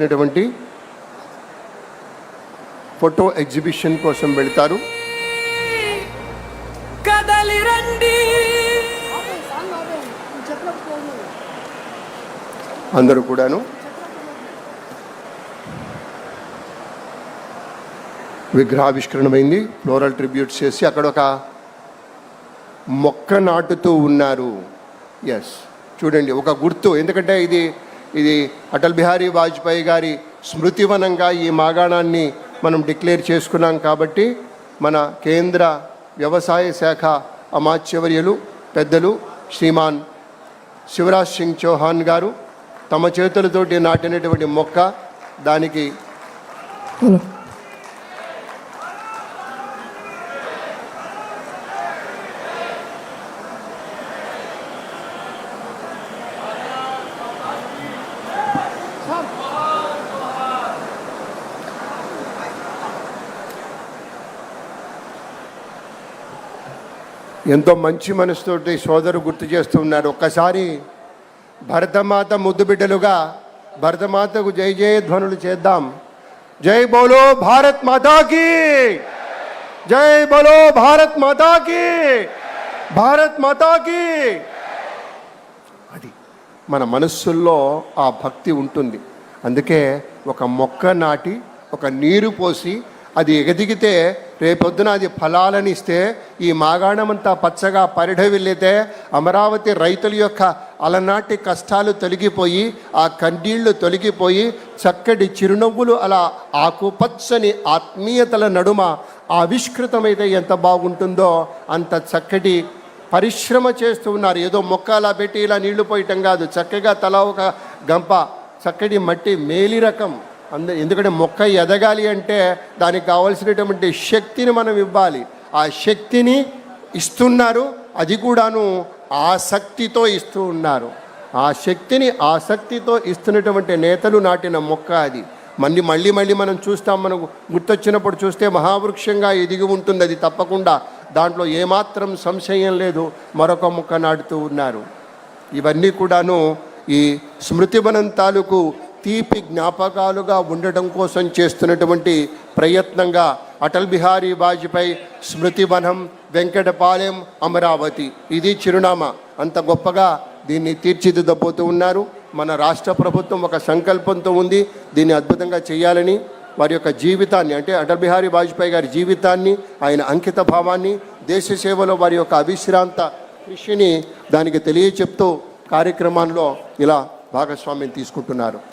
చేసినటువంటి photo exhibition కోసం వెళ్తారు. అందరూ కూడాను. విగ్రహావిష్కరణమైంది. ఫ్లోరల్ ట్రిబ్యూట్స్ చేసి అక్కడ ఒక మొక్క నాటుతూ ఉన్నారు. ఎస్ చూడండి ఒక గుర్తు. ఎందుకంటే ఇది ఇది అటల్ బిహారీ వాజ్పేయి గారి స్మృతివనంగా ఈ మాగాణాన్ని మనం డిక్లేర్ చేసుకున్నాం కాబట్టి మన కేంద్ర వ్యవసాయ శాఖ అమాత్యవర్యులు పెద్దలు శ్రీమాన్ శివరాజ్ సింగ్ చౌహాన్ గారు తమ చేతులతోటి నాటినటువంటి మొక్క దానికి ఎంతో మంచి మనసుతోటి సోదరు గుర్తు చేస్తున్నాడు ఒక్కసారి భరతమాత ముద్దు బిడ్డలుగా భరతమాతకు జై జయ ధ్వనులు చేద్దాం. జై బోలో భారత్ మాతాకి జై బోలో భారత్ మాతాకి భారత్ మాతాకి అది మన మనస్సుల్లో ఆ భక్తి ఉంటుంది. అందుకే ఒక మొక్క నాటి ఒక నీరు పోసి అది ఎగదిగితే రేపొద్దున అది ఫలాలని ఇస్తే ఈ మాగాణమంతా పచ్చగా పరిఢవిల్లితే అమరావతి రైతుల యొక్క అలనాటి కష్టాలు తొలగిపోయి ఆ కన్నీళ్ళు తొలగిపోయి చక్కటి చిరునవ్వులు అలా ఆకుపచ్చని ఆత్మీయతల నడుమ ఆవిష్కృతమైతే ఎంత బాగుంటుందో అంత చక్కటి పరిశ్రమ చేస్తూ ఉన్నారు. ఏదో మొక్క అలా పెట్టి ఇలా నీళ్ళు పోయటం కాదు చక్కగా తల ఒక గంప చక్కటి మట్టి మేలి రకం అందరు ఎందుకంటే మొక్క ఎదగాలి అంటే దానికి కావలసినటువంటి శక్తిని మనం ఇవ్వాలి. ఆ శక్తిని ఇస్తున్నారు అది కూడాను ఆసక్తితో ఇస్తూ ఉన్నారు. ఆ శక్తిని ఆసక్తితో ఇస్తున్నటువంటి నేతలు నాటిన మొక్క అది. మళ్ళీ మళ్ళీ మళ్ళీ మనం చూస్తాం మనకు గుర్తొచ్చినప్పుడు చూస్తే మహావృక్షంగా ఎదిగి ఉంటుంది అది తప్పకుండా. దాంట్లో ఏమాత్రం సంశయం లేదు మరొక మొక్క నాటుతూ ఉన్నారు. ఇవన్నీ కూడాను ఈ స్మృతివనం తాలూకు తీపి జ్ఞాపకాలుగా ఉండటం కోసం చేస్తున్నటువంటి ప్రయత్నంగా అటల్ బిహారీ వాజ్పేయి స్మృతివనం వెంకటపాలెం అమరావతి. ఇది చిరునామా. అంత గొప్పగా దీన్ని తీర్చిదిద్దబోతూ ఉన్నారు. మన రాష్ట్ర ప్రభుత్వం ఒక సంకల్పంతో ఉంది. దీన్ని అద్భుతంగా చేయాలని వారి యొక్క జీవితాన్ని అంటే అటల్ బిహారీ వాజ్పేయి గారి జీవితాన్ని ఆయన అంకిత భావాన్ని దేశ సేవలో వారి యొక్క అవిశ్రాంత కృషిని దానికి తెలియచెప్తూ కార్యక్రమాల్లో ఇలా భాగస్వామ్యం తీసుకుంటున్నారు.